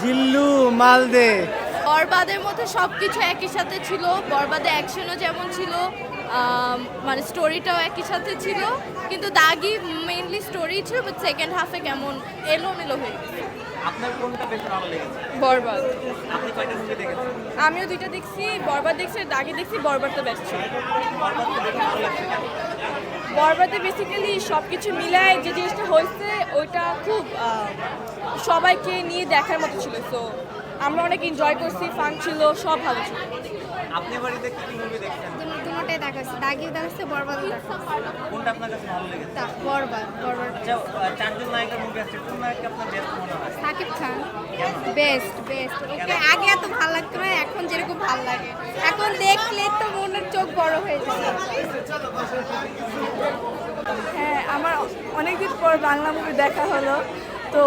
জিল্লু মালদে। বরবাদের মধ্যে সব কিছু একই সাথে ছিল। বরবাদে অ্যাকশনও যেমন ছিল মানে স্টোরিটাও একই সাথে ছিল। কিন্তু দাগি মেইনলি স্টোরি ছিল বাট সেকেন্ড হাফে কেমন এলোমেলো হয়ে গেছে। আপনার কোনটা বেশি ভালো লেগেছে? বরবাদ। আপনি কয়টা মুভি দেখেছেন? আমিও দুইটা দেখছি বরবাদ দেখছি দাগি দেখছি বরবাদ তো বেস্ট ছিল। বরবাদটা? বরবাদে বেসিক্যালি সব কিছু মিলায় যে জিনিসটা হয়েছে ওইটা খুব সবাইকে নিয়ে দেখার মতো ছিল। সো আমরা অনেক এনজয় করছি ফান ছিল সব ভালো ছিল। আপনি বাড়িতে কি মুভি দেখছেন? দুটোটাই দেখা দাগিও বরবাদও কোনটা আপনার কাছে ভালো লেগেছে? বরবাদ বরবাদ। আচ্ছা চারজন নায়কের মুভি আছে কোন নায়ককে আপনার বেস্ট মনে হয়? Shakib Khan. Best best okay আগে এত ভালো লাগতো না এখন যেরকম ভালো লাগে। এখন দেখলে তো মনের চোখ বড় হয়ে যায়। হ্যাঁ আমার অনেকদিন পর বাংলা মুভি দেখা হলো তো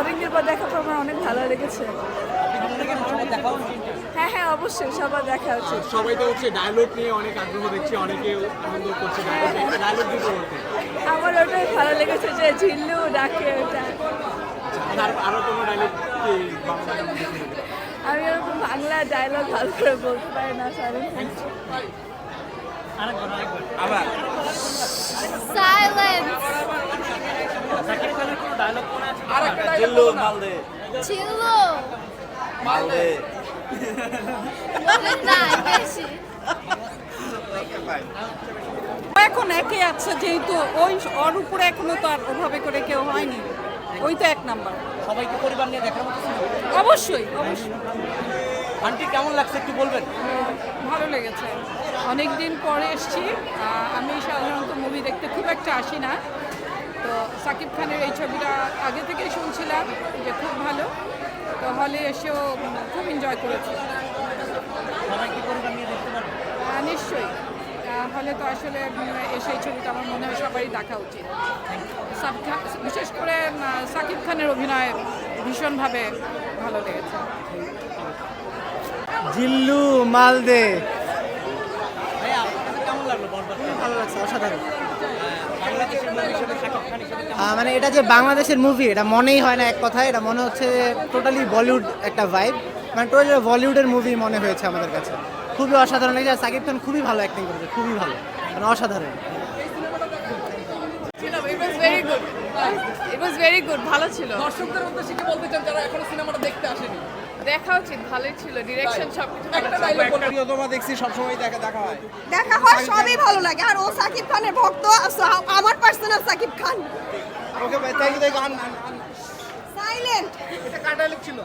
অনেকদিন পর দেখার পর আমার অনেক ভালো লেগেছে। হ্যাঁ হ্যাঁ অবশ্যই সবার দেখা উচিত। সবাই তো হচ্ছে ডায়লগ নিয়ে অনেক আগ্রহ দেখছে অনেকে আনন্দ করছে ডায়লগ দুটো বলতে আমার ওটাই ভালো লেগেছে যে ঝিল্লু ডাকে ওটা। আর আরও কোনো ডায়লগ? আমি ওরকম বাংলা ডায়লগ ভালো করে বলতে পারি না আরেকবার আবার। সাইলেন্স সাকিব খানের কোনো ডায়লগ মনে আছে? জিল্লু মালদে। ছিল মালদে এখন একে আছে যেহেতু ওই ওর উপরে এখনও তো আর ওভাবে করে কেউ হয়নি। ওই তো এক নাম্বার। সবাইকে পরিবার নিয়ে দেখার মতো অবশ্যই অবশ্যই। আন্টি কেমন লাগছে একটু বলবেন? ভালো লেগেছে। অনেক দিন পরে এসছি। আমি সাধারণত মুভি দেখতে খুব একটা আসি না। তো সাকিব খানের এই ছবিটা আগে থেকেই শুনছিলাম যে খুব ভালো। তো হলে এসেও খুব এনজয় করেছি। নিশ্চয়ই। হলে তো আসলে এসে এই ছবিটা আমার মনে হয় সবারই দেখা উচিত। বিশেষ করে সাকিব খানের অভিনয় ভীষণভাবে ভালো লেগেছে। জিল্লু মালদে। ভালো লাগছে অসাধারণ। মানে এটা যে বাংলাদেশের মুভি এটা মনেই হয় না এক কথায় এটা মনে হচ্ছে টোটালি বলিউড একটা ভাইব মানে টোটালি বলিউডের মুভি মনে হয়েছে আমাদের কাছে। খুবই অসাধারণ লেগেছে। আর সাকিব খান খুবই ভালো অ্যাক্টিং করেছে খুবই ভালো। মানে অসাধারণ। It was very good it was very good ভালো ছিল। দর্শকদের উদ্দেশ্যে কি বলতে চান যারা এখনও সিনেমাটা দেখা উচিত ভালোই ছিল ডিরেকশন সব কিছু প্রিয়তমা দেখছি সবসময় দেখা দেখা হয়। দেখা হয় সবই ভালো লাগে। আর ও সাকিব খানের ভক্ত আমার পার্সোনাল সাকিব খান। ওকে ভাই থ্যাংক ইউ গান সাইলেন্ট এটা কাটালিক ছিল?